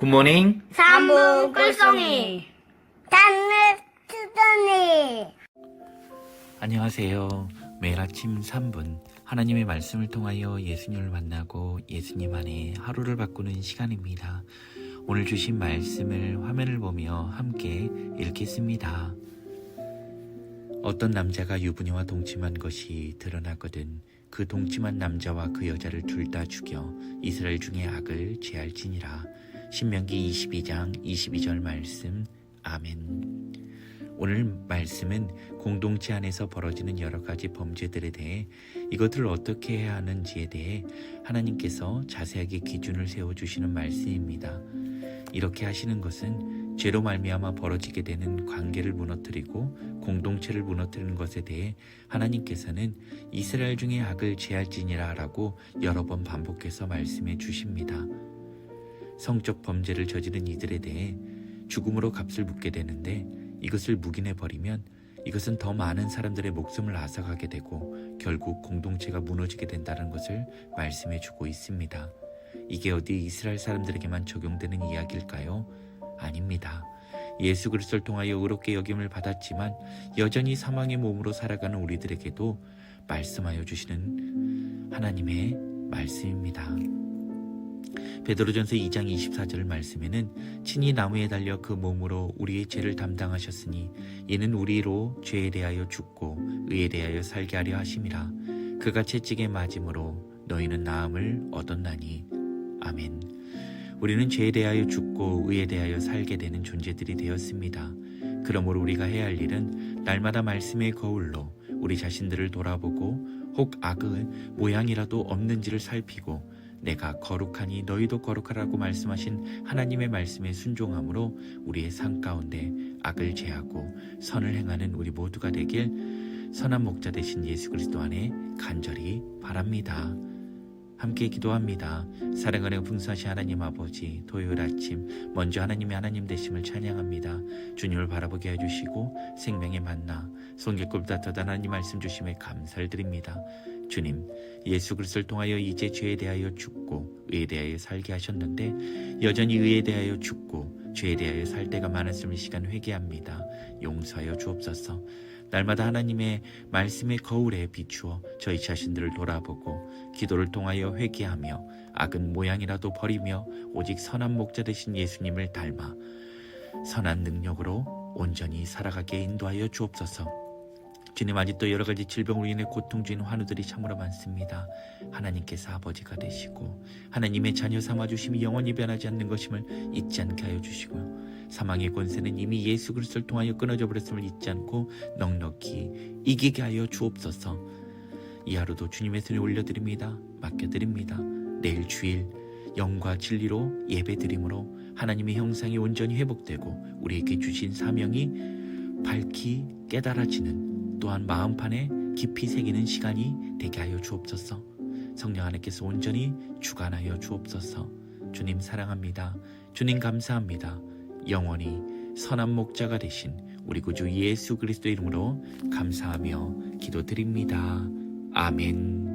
굿모닝. 삼부 꿀송이 단을 투더니 안녕하세요. 매일 아침 3분 하나님의 말씀을 통하여 예수님을 만나고 예수님 안에 하루를 바꾸는 시간입니다. 오늘 주신 말씀을 화면을 보며 함께 읽겠습니다. 어떤 남자가 유부녀와 동침한 것이 드러났거든 그 동침한 남자와 그 여자를 둘 다 죽여 이스라엘 중에 악을 제할지니라 신명기 22장 22절 말씀 아멘 오늘 말씀은 공동체 안에서 벌어지는 여러 가지 범죄들에 대해 이것들을 어떻게 해야 하는지에 대해 하나님께서 자세하게 기준을 세워 주시는 말씀입니다. 이렇게 하시는 것은 죄로 말미암아 벌어지게 되는 관계를 무너뜨리고 공동체를 무너뜨리는 것에 대해 하나님께서는 이스라엘 중에 악을 제할지니라라고 여러 번 반복해서 말씀해 주십니다. 성적 범죄를 저지른 이들에 대해 죽음으로 값을 묻게 되는데 이것을 묵인해 버리면 이것은 더 많은 사람들의 목숨을 앗아가게 되고 결국 공동체가 무너지게 된다는 것을 말씀해 주고 있습니다. 이게 어디 이스라엘 사람들에게만 적용되는 이야기일까요? 아닙니다. 예수 그리스도를 통하여 의롭게 여김을 받았지만 여전히 사망의 몸으로 살아가는 우리들에게도 말씀하여 주시는 하나님의 말씀입니다. 베드로전서 2장 24절 말씀에는 친히 나무에 달려 그 몸으로 우리의 죄를 담당하셨으니 이는 우리로 죄에 대하여 죽고 의에 대하여 살게 하려 하심이라. 그가 채찍에 맞음으로 너희는 나음을 얻었나니. 아멘. 우리는 죄에 대하여 죽고 의에 대하여 살게 되는 존재들이 되었습니다. 그러므로 우리가 해야 할 일은 날마다 말씀의 거울로 우리 자신들을 돌아보고 혹 악의 모양이라도 없는지를 살피고 내가 거룩하니 너희도 거룩하라고 말씀하신 하나님의 말씀에 순종함으로 우리의 삶 가운데 악을 제하고 선을 행하는 우리 모두가 되길 선한 목자 되신 예수 그리스도 안에 간절히 바랍니다. 함께 기도합니다. 사랑하는 풍성하신 하나님 아버지 토요일 아침 먼저 하나님의 하나님 되심을 찬양합니다. 주님을 바라보게 해주시고 생명의 만나 손길골보다 더 하나님 말씀 주심에 감사를 드립니다. 주님 예수 그리스도를 통하여 이제 죄에 대하여 죽고 의에 대하여 살게 하셨는데 여전히 의에 대하여 죽고 죄에 대하여 살 때가 많았음을 시간 회개합니다. 용서하여 주옵소서. 날마다 하나님의 말씀의 거울에 비추어 저희 자신들을 돌아보고 기도를 통하여 회개하며 악은 모양이라도 버리며 오직 선한 목자 되신 예수님을 닮아 선한 능력으로 온전히 살아가게 인도하여 주옵소서. 주님 아직도 여러 가지 질병으로 인해 고통 중인 환우들이 참으로 많습니다. 하나님께서 아버지가 되시고 하나님의 자녀 삼아 주심이 영원히 변하지 않는 것임을 잊지 않게 하여 주시고요. 사망의 권세는 이미 예수 그리스도를 통하여 끊어져 버렸음을 잊지 않고 넉넉히 이기게 하여 주옵소서. 이 하루도 주님의 손에 올려드립니다. 맡겨드립니다. 내일 주일 영과 진리로 예배드림으로 하나님의 형상이 온전히 회복되고 우리에게 주신 사명이 밝히 깨달아지는 또한 마음판에 깊이 새기는 시간이 되게 하여 주옵소서. 성령 하나님께서 온전히 주관하여 주옵소서. 주님 사랑합니다. 주님 감사합니다. 영원히 선한 목자가 되신 우리 구주 예수 그리스도 이름으로 감사하며 기도드립니다. 아멘.